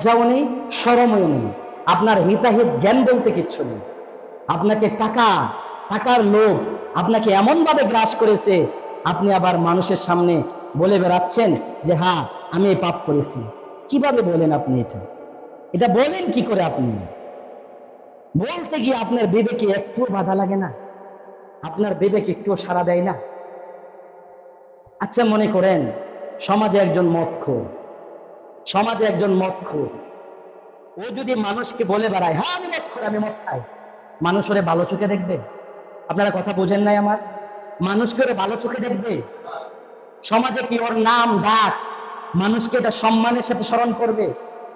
যাও নেই, সরমও নেই। আপনার হিতাহিত জ্ঞান বলতে কিচ্ছু নেই। আপনাকে টাকা, টাকার লোভ আপনাকে এমনভাবে গ্রাস করেছে, আপনি আবার মানুষের সামনে বলে বেড়াচ্ছেন যে হ্যাঁ আমি এই পাপ করেছি। কীভাবে বলেন আপনি এটা? এটা বলেন কি করে আপনি? বলতে গিয়ে আপনার বিবেকে একটুও বাধা লাগে না। আপনার বিবেক একটুও সাড়া দেয় না। আচ্ছা মনে করেন, সমাজে একজন মদখোর সমাজে একজন মদখোর ও যদি মানুষকে বলে বেড়ায় হ্যাঁ আমি মদ খাই আমি মদ খাই। মানুষ ওরে ভালো চোখে দেখবে। আপনারা কথা বোঝেন নাই আমার? মানুষকে ওরে ভালো চোখে দেখবে? সমাজে কি ওর নাম ডাক মানুষকে এটা সম্মানের সাথে স্মরণ করবে?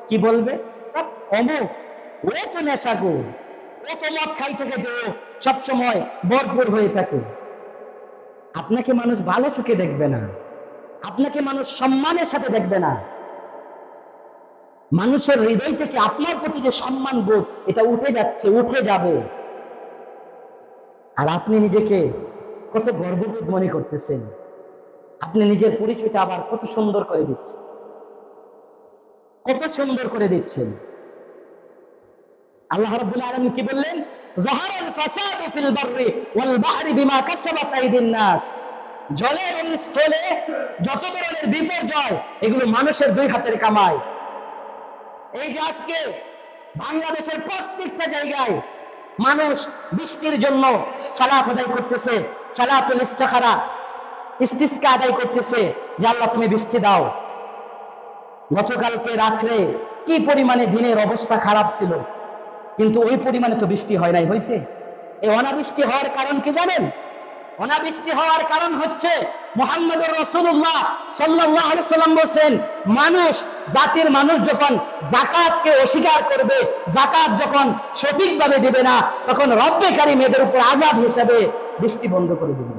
কি বলবে? "আপ, অমুক ও তো নেশাগো ও তো মদ খাই থেকে দেও সবসময় ভরপুর হয়ে থাকে। আপনাকে মানুষ ভালো চোখে দেখবে না। আপনাকে মানুষ সম্মানের সাথে দেখবে না। মানুষের হৃদয় থেকে আপনার প্রতি যে সম্মান বোধ, এটা উঠে যাচ্ছে, উঠে যাবে। আর আপনি নিজেকে কত গর্ববোধ মনে করতেছেন। আপনি নিজের পরিচয়টা আবার কত সুন্দর করে দিচ্ছেন। কত সুন্দর করে দিচ্ছেন। আল্লাহ রাব্বুল আলামিন কি বললেন? যাহারাল ফাসাদু ফিল বাররি ওয়াল বাহরি বিমা কাসাবাত আইদিন নাস। জলে এবং স্থলে যত ধরনের বিপর্যয়, এগুলো মানুষের দুই হাতের কামাই। এই যে আজকে বাংলাদেশের প্রত্যেকটা জায়গায় মানুষ বৃষ্টির জন্য সালাত আদায় করতেছে, সালাতুল ইস্তেখারা, ইস্তিস্কা আদায় করতেছে। যে আল্লাহ তুমি বৃষ্টি দাও। গতকালকে রাত্রে কি পরিমাণে দিনের অবস্থা খারাপ ছিল? কিন্তু ওই পরিমাণে তো বৃষ্টি হয় নাই হয়েছে এই অনাবৃষ্টি হওয়ার কারণ কি জানেন? অনাবৃষ্টি হওয়ার কারণ হচ্ছে মোহাম্মদুর রসুল্লাহ সাল্লাহ সাল্লাম বলছেন, মানুষ, জাতির মানুষ যখন জাকাতকে অস্বীকার করবে জাকাত যখন সঠিকভাবে দেবে না, তখন রব্বেকারী মেয়েদের উপর আজাদ হিসাবে বৃষ্টি বন্ধ করে দেবে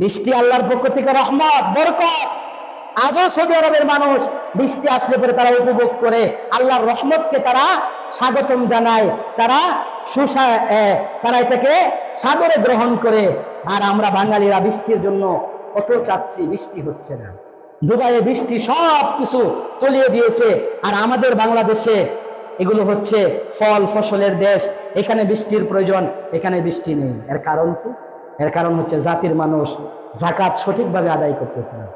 বৃষ্টি আল্লাহর পক্ষ থেকে রহমত, বরকত। আজও সৌদি আরবের মানুষ বৃষ্টি আসলে পরে তারা উপভোগ করে, আল্লাহর রহমতকে তারা স্বাগতম জানায়, তারা সুসা তারা এটাকে সাগরে গ্রহণ করে। আর আমরা বাঙালিরা বৃষ্টির জন্য কত চাচ্ছি, বৃষ্টি হচ্ছে না। দুবাইয়ে বৃষ্টি সব কিছু তলিয়ে দিয়েছে। আর আমাদের বাংলাদেশে এগুলো হচ্ছে ফল, ফসলের দেশ। এখানে বৃষ্টির প্রয়োজন, এখানে বৃষ্টি নেই। এর কারণ কি? এর কারণ হচ্ছে জাতির মানুষ জাকাত সঠিকভাবে আদায় করতেছে না।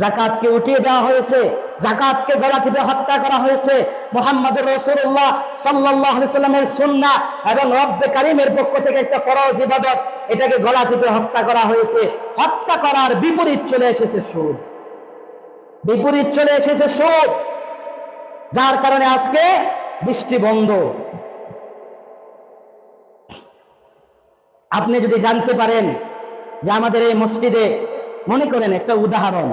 জাকাতকে উঠিয়ে দেওয়া হয়েছে, জাকাতকে গলা টিপে হত্যা করা হয়েছে। মোহাম্মদ রসুল্লাহ সাল্লাহ সাল্লামের সুন্না এবং রব্বে কারিমের পক্ষ থেকে একটা ফরজ ইবাদত, এটাকে গলা টিপে হত্যা করা হয়েছে। হত্যা করার বিপরীত চলে এসেছে সুদ। বিপরীত চলে এসেছে সুদ। যার কারণে আজকে বৃষ্টি বন্ধ। আপনি যদি জানতে পারেন যে আমাদের এই মসজিদে, মনে করেন একটা উদাহরণ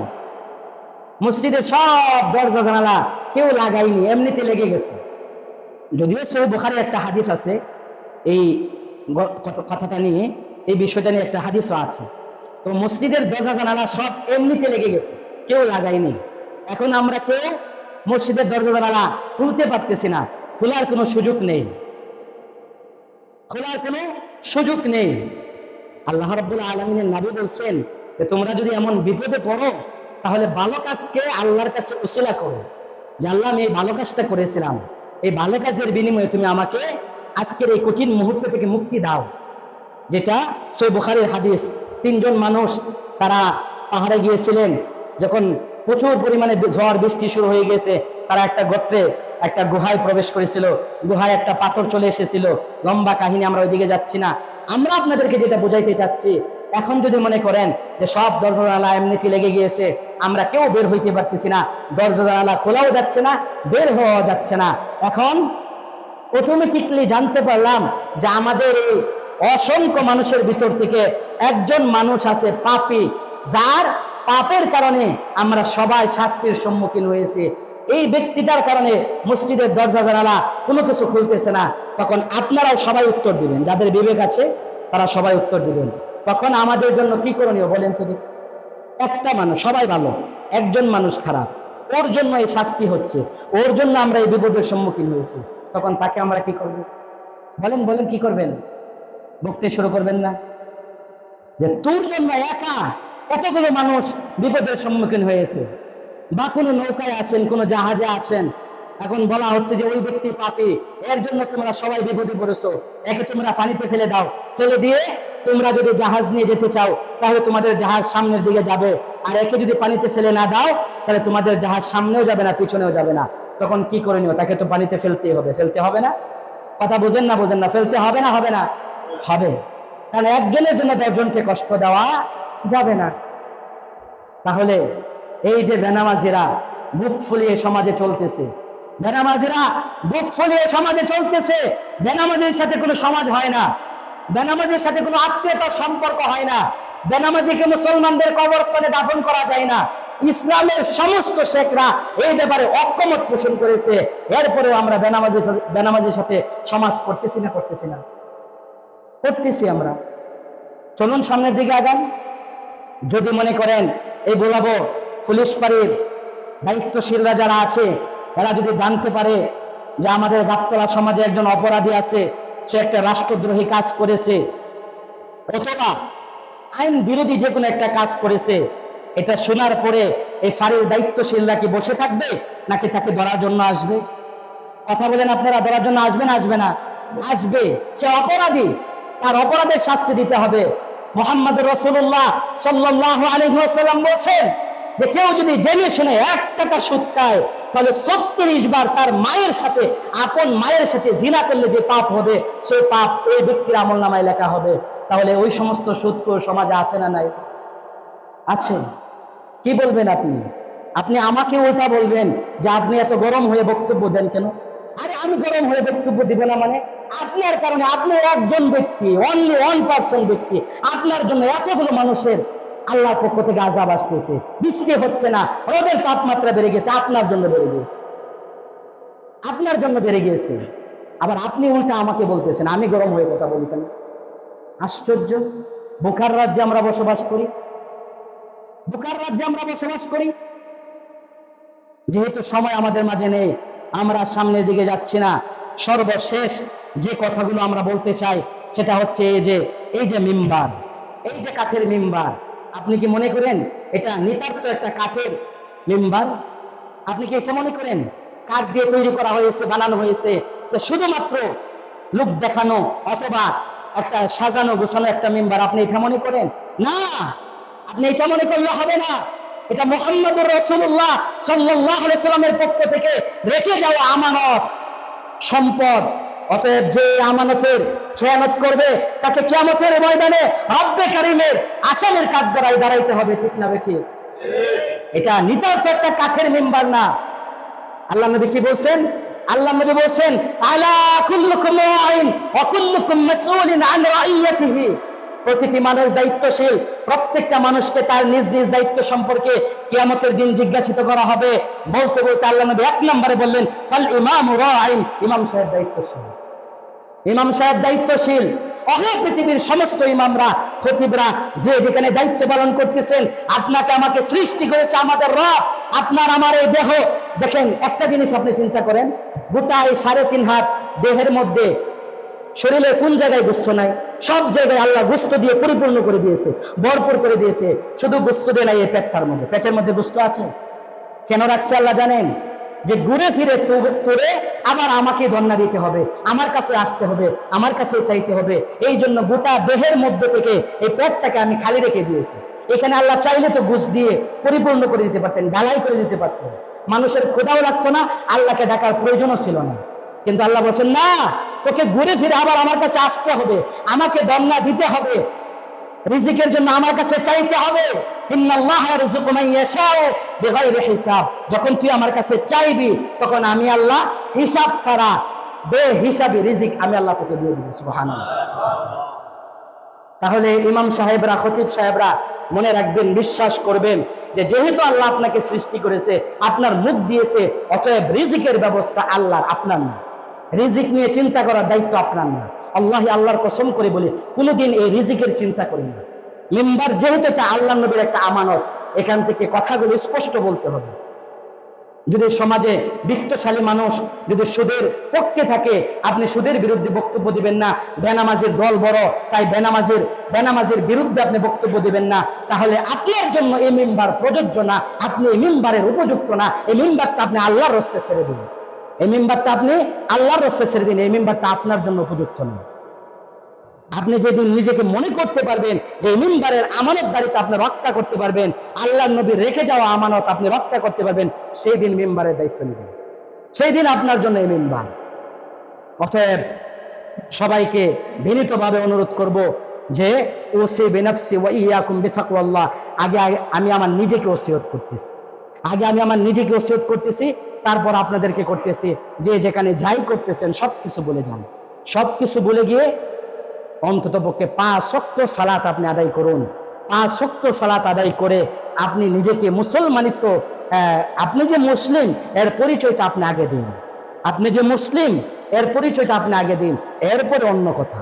মসজিদের সব দরজা জানালা কেউ লাগাইনি এমনিতে লেগে গেছে। যদিও সৌ বোখারের একটা হাদিস আছে, এই কথাটা নিয়ে, এই বিষয়টা নিয়ে একটা হাদিসও আছে। তো মসজিদের দরজা জানালা সব এমনিতে লেগে গেছে, কেউ লাগাইনি এখন আমরা কেউ মসজিদের দরজা জানালা খুলতে পারতেছি না, খোলার কোনো সুযোগ নেই। খোলার কোনো সুযোগ নেই। আল্লাহ রাব্বুল আলমিনের নাবি বলছেন যে, তোমরা যদি এমন বিপদে পড়ো তাহলে ভালো কাজকে আল্লাহর কাছে উসিলা করো। যে আল্লাহ, আমি এই ভালো কাজটা করেছিলাম। এই ভালো কাজের বিনিময়ে তুমি আমাকে আজকের এই কঠিন মুহূর্ত থেকে মুক্তি দাও। যেটা সৈ বুখারের হাদিস। তিনজন মানুষ তারা পাহাড়ে গিয়েছিলেন। যখন প্রচুর পরিমাণে ঝড়, বৃষ্টি শুরু হয়ে গেছে, তারা একটা গোত্রে, একটা গুহায় প্রবেশ করেছিল। গুহায় একটা পাথর চলে এসেছিল। লম্বা কাহিনী আমরা ওইদিকে যাচ্ছি না। আমরা আপনাদেরকে যেটা বোঝাইতে চাচ্ছি এখন যদি মনে করেন যে সব দরজা জানালা এমনিতে লেগে গিয়েছে, আমরা কেউ বের হইতে পারতেছি না। দরজা জানালা খোলাও যাচ্ছে না, বের হওয়া যাচ্ছে না। এখন অটোমেটিকলি জানতে পারলাম যে আমাদের এই অসংখ্য মানুষের ভিতর থেকে একজন মানুষ আছে পাপী, যার পাপের কারণে আমরা সবাই শাস্তির সম্মুখীন হয়েছি। এই ব্যক্তিটার কারণে মসজিদের দরজা জানালা কোনো কিছু খুলতেছে না। তখন আপনারাও সবাই উত্তর দিবেন। যাদের বিবেক আছে, তারা সবাই উত্তর দিবেন। তখন আমাদের জন্য কি করণীয় বলেন তো একটা মানুষ, সবাই ভালো, একজন মানুষ খারাপ, ওর জন্য এই শাস্তি হচ্ছে, ওর জন্য আমরা এই বিপদের সম্মুখীন হয়েছি। তখন তাকে আমরা কি করব? বলেন বলেন কি করবেন? বকতে শুরু করবেন না। যে তোর জন্য একা কতগুলো মানুষ বিপদের সম্মুখীন হয়েছে। বা কোনো নৌকায় আছেন, কোনো জাহাজে আছেন এখন বলা হচ্ছে যে ওই ব্যক্তি পাপি। এর জন্য তোমরা সবাই বিপদে পড়েছো। একে তোমরা পানিতে ফেলে দাও। ফেলে দিয়ে তোমরা যদি জাহাজ নিয়ে যেতে চাও, তাহলে তোমাদের জাহাজ সামনের দিকে যাবে। আর একে যদি পানিতে ফেলে না দাও, তাহলে তোমাদের জাহাজ সামনেও যাবে না, পিছনেও যাবে না। তখন কি করে নিও? তাকে তো পানিতে ফেলতেই হবে। ফেলতে হবে না? কথা বোঝেন না বোঝেন না? ফেলতে হবে না হবে না? হবে। কারণ একজনের জন্য দশজনকে কষ্ট দেওয়া যাবে না। তাহলে এই যে বেনামাজিরা বুক ফুলিয়ে সমাজে চলতেছে বেনামাজিরা বুক ফুলিয়ে সমাজে চলতেছে। বেনামাজির সাথে কোনো সমাজ হয় না। বেনামাজির সাথে কোনো আত্মীয়তার সম্পর্ক হয় না। বেনামাজিকে মুসলমানদের কবরস্থানে দাফন করা যায় না। ইসলামের সমস্ত শেখরা এই ব্যাপারে অক্ষমত পোষণ করেছে। এরপরেও আমরা বেনামাজির সাথে বেনামাজির সাথে সমাজ করতেছি না করতেছি না। করতেছি আমরা। চলুন সামনের দিকে আগান। যদি মনে করেন, এই বলাবো পুলিশ পাড়ির দায়িত্বশীলরা যারা আছে এরা যদি জানতে পারে যে আমাদের গাবতলা সমাজে একজন অপরাধী আছে, সে একটা রাষ্ট্রদ্রোহী কাজ করেছে, অথবা আইন বিরোধী যে কোনো একটা কাজ করেছে, এটা শোনার পরে এই ফাঁড়ির দায়িত্বশীলরা কি বসে থাকবে, নাকি তাকে ধরার জন্য আসবে? কথা বলেন আপনারা, ধরার জন্য আসবে না আসবে না। আসবে। সে অপরাধী। তার অপরাধের শাস্তি দিতে হবে। মোহাম্মদ রসুল্লাহ সাল্লাহ আলহিহাল্লাম বলছেন যে কেউ যদি জেনে শুনে এক টাকা সুদ তাহলে ছত্রিশ বার তার মায়ের সাথে, আপন মায়ের সাথে জিনা করলে যে পাপ হবে, সেই পাপ ওই ব্যক্তির আমল নামায় লেখা হবে। তাহলে ওই সমস্ত সত্য সমাজে আছে না নাই? আছে। কি বলবেন আপনি? আপনি আমাকে উল্টা বলবেন যে আপনি এত গরম হয়ে বক্তব্য দেন কেন? আরে আমি গরম হয়ে বক্তব্য দিব না মানে? আপনার কারণে আপনি একজন ব্যক্তি অনলি ওয়ান পার্সন ব্যক্তি। আপনার জন্য এতগুলো মানুষের আল্লাহর পক্ষ থেকে আজাব আসতেছে। বৃষ্টি হচ্ছে না, রোদের তাপমাত্রা বেড়ে গেছে, আপনার জন্য বেড়ে গিয়েছে। আপনার জন্য বেড়ে গিয়েছে। আবার আপনি উল্টা আমাকে বলতেছেন, আমি গরম হয়ে কথা বলি কেন? আশ্চর্য। বোকার রাজ্যে আমরা বসবাস করি। বোকার রাজ্যে আমরা বসবাস করি। যেহেতু সময় আমাদের মাঝে নেই, আমরা সামনের দিকে যাচ্ছি না। সর্বশেষ যে কথাগুলো আমরা বলতে চাই, সেটা হচ্ছে এই যে এই যে মিম্বার, এই যে কাঠের মিম্বার আপনি কি মনে করেন এটা নিতার্ত একটা কাঠের মেম্বার? আপনি কি এটা মনে করেন? কাঠ দিয়ে তৈরি করা হয়েছে, বানানো হয়েছে। তো শুধুমাত্র লোক দেখানো অথবা একটা সাজানো, গোছানো একটা মেম্বার, আপনি এটা মনে করেন? না! আপনি এটা মনে করলে হবে না। এটা মোহাম্মদুর রসুল্লাহ সাল্লাহ সাল্লামের পক্ষ থেকে রেখে যাওয়া আমানত, সম্পদ। অতএব যে আমানতের খেয়ানত করবে, তাকে কেয়ামতের ময়দানে রব্বে কারিমের আসামের কাঠ গড়াই দাঁড়াইতে হবে, ঠিক না বেঠিক? এটা নিতান্ত একটা কাঠের মেম্বার না। আল্লাহ নবী কি বলছেন? আল্লাহ নবী বলছেন, আলা কুল্লুকুম রাইন ওয়া কুল্লুকুম মাসউলিন আন রাইয়াতিহি। প্রতিটি মানুষ দায়িত্বশীল। প্রত্যেকটা মানুষকে তার নিজ নিজ দায়িত্ব সম্পর্কে কিয়ামতের দিন জিজ্ঞাসিত করা হবে। বলতে বলতে আল্লাহ নবী এক নম্বরে বললেন, সাল ইমাম রাইন। ইমাম সাহেব দায়িত্বশীল। ইমাম সাহেব দায়িত্বশীল। অহ পৃথিবীর সমস্ত ইমামরা, খতিবরা যে যেখানে দায়িত্ব পালন করতেছেন, আপনাকে আমাকে সৃষ্টি করেছে আমাদের রব। আপনার আমার এই দেহ। দেখেন, একটা জিনিস আপনি চিন্তা করেন গোটা এই সাড়ে তিন হাত দেহের মধ্যে শরীরে কোন জায়গায় গুস্ত নাই, সব জায়গায় আল্লাহ গুস্ত দিয়ে পরিপূর্ণ করে দিয়েছে, ভরপুর করে দিয়েছে। শুধু গুস্ত দিয়ে নাই, এই পেটটার মধ্যে। পেটের মধ্যে গুস্ত আছে? কেন রাখছে আল্লাহ জানেন? যে ঘুরে ফিরে তোরে আবার আমাকে ধন্যা দিতে হবে, আমার কাছে আসতে হবে, আমার কাছে চাইতে হবে। এই জন্য গোটা দেহের মধ্য থেকে এই পেটটাকে আমি খালি রেখে দিয়েছি। এখানে আল্লাহ চাইলে তো ঘুষ দিয়ে পরিপূর্ণ করে দিতে পারতেন, ঢালাই করে দিতে পারতেন। মানুষের খোদাও লাগতো না, আল্লাহকে ডাকার প্রয়োজনও ছিল না। কিন্তু আল্লাহ বলছেন, না, তোকে ঘুরে ফিরে আবার আমার কাছে আসতে হবে। আমাকে দন্না দিতে হবে। রিজিকের জন্য আমার কাছে চাইতে হবে। যখন তুই আমার কাছে চাইবি, তখন আমি আল্লাহ হিসাব ছাড়া বে হিসাবে রিজিক আমি আল্লাহ তোকে দিয়ে দিব, সুবহানাল্লাহ। তাহলে ইমাম সাহেবরা, খতিব সাহেবরা, মনে রাখবেন, বিশ্বাস করবেন যে যেহেতু আল্লাহ আপনাকে সৃষ্টি করেছে, আপনার মুখ দিয়েছে, অতএব রিজিকের ব্যবস্থা আল্লাহর, আপনার না। রিজিক নিয়ে চিন্তা করার দায়িত্ব আপনার না। আল্লাহ আল্লাহর কসম করে বলি, কোনোদিন এই রিজিকের চিন্তা করি না। মেম্বার যেহেতু এটা আল্লাহ নবীর একটা আমানত, এখান থেকে কথাগুলো স্পষ্ট বলতে হবে। যদি সমাজে বিত্তশালী মানুষ যদি সুদের পক্ষে থাকে, আপনি সুদের বিরুদ্ধে বক্তব্য দিবেন না, বেনামাজির দল বড়, তাই বেনামাজির বেনামাজির বিরুদ্ধে আপনি বক্তব্য দিবেন না, তাহলে আপনার জন্য এই মেম্বার প্রযোজ্য না, আপনি এই মেম্বারের উপযুক্ত না, এই মেম্বারটা আপনি আল্লাহর রস্তে ছেড়ে দিবেন। এই মেম্বারটা আপনি আল্লাহর রস্তে ছেড়ে দিন, এই মেম্বারটা আপনার জন্য উপযুক্ত নয় আপনি যেদিন নিজেকে মনে করতে পারবেন যে মেম্বারের আমানত দাঁড়িতে আপনি রক্ষা করতে পারবেন আল্লাহ নবী রেখে যাওয়া আমানত আপনি রক্ষা করতে পারবেন, সেই দিন মেম্বারের দায়িত্ব নেবেন। সেই দিন আপনার জন্য এই মেম্বার। অতএব সবাইকে বিনীতভাবে অনুরোধ করব যে ও সে বেনাফসি ওয়া ইয়াকুম বিতাকওয়াল্লাহ আগে আগে আমি আমার নিজেকে ওসিয়ত করতেছি। আগে আমি আমার নিজেকে ওসিয়ত করতেছি তারপর আপনাদেরকে করতেছি যে যেখানে যাই করতেছেন সব কিছু বলে যান। সব কিছু বলে গিয়ে অন্তত পক্ষে পাঁচ শক্ত সালাত আপনি আদায় করুন। পাঁচ শক্ত সালাত আদায় করে আপনি নিজেকে মুসলমানিত্ব আপনি যে মুসলিম, এর পরিচয়টা আপনি আগে দিন। আপনি যে মুসলিম, এর পরিচয়টা আপনি আগে দিন। এরপরে অন্য কথা।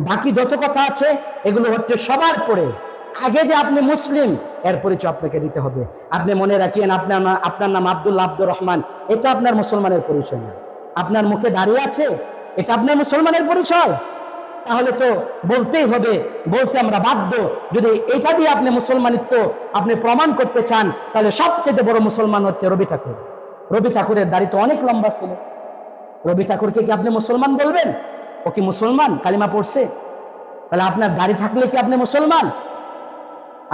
বাকি যত কথা আছে, এগুলো হচ্ছে সবার পরে। আগে যে আপনি মুসলিম, এর পরিচয় আপনাকে দিতে হবে। আপনি মনে রাখিয়েন আপনার আপনার নাম আব্দুল্লাহ আব্দুর রহমান, এটা আপনার মুসলমানের পরিচয় না। আপনার মুখে দাঁড়িয়ে আছে, এটা আপনার মুসলমানের পরিচয়। তাহলে তো বলতেই হবে, বলতে আমরা বাধ্য। যদি এটা দিয়ে আপনি মুসলমানিত্ব আপনি প্রমাণ করতে চান, তাহলে সবচেয়ে বড় মুসলমান হচ্ছে রবি ঠাকুর। রবি ঠাকুরের দাড়ি তো অনেক লম্বা ছিল। রবি ঠাকুরকে কি আপনি মুসলমান বলবেন? ও কি মুসলমান? কালিমা পড়ছে। তাহলে আপনার দাড়ি থাকলে কি আপনি মুসলমান?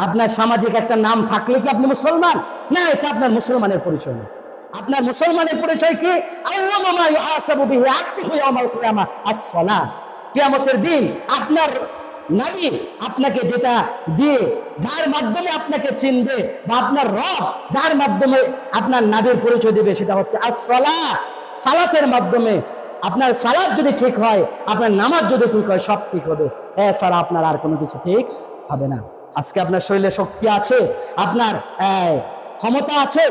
আপনার সামাজিক একটা নাম থাকলে কি আপনি মুসলমান? না, এটা আপনার মুসলমানের পরিচয় না। আপনার মুসলমানের পরিচয় কি? কিয়ামতের দিন আপনার নবী আপনাকে যেটা দিয়ে, যার মাধ্যমে আপনাকে চিনবে বা আপনার রব যার মাধ্যমে আপনার নাবির পরিচয় দেবে, সেটা হচ্ছে আস-সালাহ। সালাতের মাধ্যমে আপনার সালাত যদি ঠিক হয়, আপনার নামাজ যদি ঠিক হয়, সব ঠিক হবে। এছাড়া আপনার আর কোনো কিছু ঠিক হবে না। আজকে আপনার শরীরে শক্তি আছে? আপনার ক্ষমতা আছে?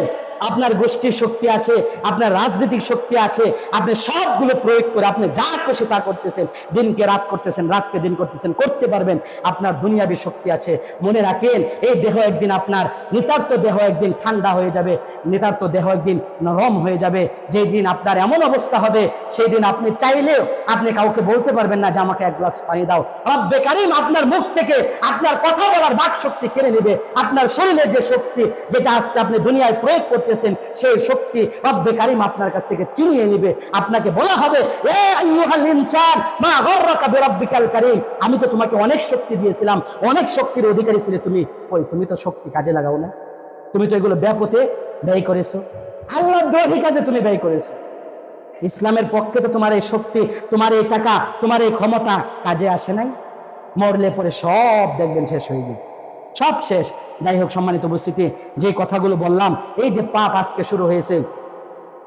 আপনার গোষ্ঠীর শক্তি আছে, আপনার রাজনৈতিক শক্তি আছে, আপনি সবগুলো প্রয়োগ করে আপনি যা খুশি তা করতেছেন, দিনকে রাত করতেছেন, রাতকে দিন করতেছেন, করতে পারবেন, আপনার দুনিয়াবি শক্তি আছে। মনে রাখেন, এই দেহ একদিন আপনার, নিতার্ত দেহ একদিন ঠান্ডা হয়ে যাবে, নিতার্ত দেহ একদিন নরম হয়ে যাবে। যেই দিন আপনার এমন অবস্থা হবে, সেই দিন আপনি চাইলেও আপনি কাউকে বলতে পারবেন না যে, আমাকে এক গ্লাস পানি দাও। রব্বে কারিম আপনার মুখ থেকে আপনার কথা বলার বাক শক্তি কেড়ে নেবে। আপনার শরীরের যে শক্তি, যেটা আজকে আপনি দুনিয়ায় প্রয়োগ করতেছেন সেই শক্তি রব্বে কারিম আপনার কাছ থেকে চিনিয়ে নেবে। আপনাকে বলা হবে আমি তো তোমাকে অনেক শক্তি দিয়েছিলাম, অনেক শক্তির অধিকারী ছিলে তুমি। কই, তুমি তো শক্তি কাজে লাগাও না। তুমি তো এগুলো ব্যাপতে ব্যয় করেছ। আল্লাহ দ্রোহী কাজে তুমি ব্যয় করেছ। ইসলামের পক্ষে তো তোমার এই শক্তি, তোমার এই টাকা, তোমার এই ক্ষমতা কাজে আসে নাই। মরলে পরে সব দেখবেন শেষ হয়ে গেছে। সব শেষ। যাই হোক, সম্মানিত উপস্থিতি, যে কথাগুলো বললাম, এই যে পাপ আজকে শুরু হয়েছে,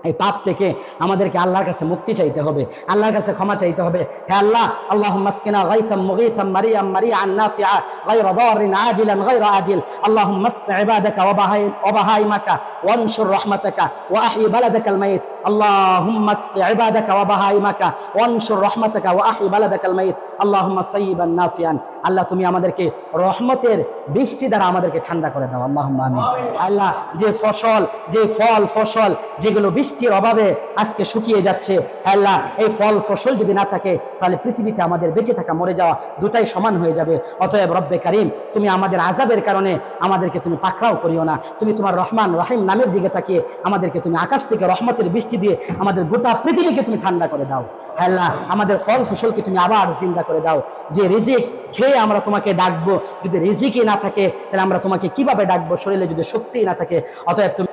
এই পাপ থেকে আমাদেরকে আল্লাহর কাছে মুক্তি চাইতে হবে, আল্লাহর কাছে ক্ষমা চাইতে হবে। হে আল্লাহ আল্লাহ মাসকিনা গাইসাম মুগিসাম মারিয়াম মারিয়ান নাফিআ গায়র দারিন আজিলান গায়র আজিল। আল্লাহুম্মা আসমি ইবাদাকা ওয়া বাহাই, ওয়া বাহাইমাকা ওয়ানশুর রাহমাতাকা ওয়া আহyi বালাদাকাল মাইত। اللهم اسق عبادك وبهائمك وانشر رحمتك واحيي بلدك الميت اللهم صيبا نافعا আল্লাহ তুমি আমাদেরকে রহমতের বৃষ্টি দ্বারা আমাদেরকে ঠান্ডা করে দাও আল্লাহ আমিন আল্লাহ যে ফসল যে ফল ফসল যেগুলো বৃষ্টির অভাবে আজকে শুকিয়ে যাচ্ছে আল্লাহ এই ফল ফসল যদি না থাকে তাহলে পৃথিবীতে আমাদের বেঁচে থাকা মরে যাওয়া দুটাই সমান হয়ে যাবে অতএব রব্বে কারিম তুমি আমাদের আজাবের কারণে আমাদেরকে তুমি পাকড়াও করিও না তুমি তোমার রহমান রহিম নামের দিকে তাকিয়ে আমাদেরকে তুমি আকাশ থেকে রহমতের বৃষ্টি দিয়ে আমাদের গোটা পৃথিবীকে তুমি ঠান্ডা করে দাও। আল্লাহ, আমাদের ফল ফসলকে তুমি আবার জিন্দা করে দাও। যে রিজিক খেয়ে আমরা তোমাকে ডাকবো, যদি রিজিকই না থাকে, তাহলে আমরা তোমাকে কীভাবে ডাকবো? শরীরে যদি শক্তি না থাকে, অতএব তুমি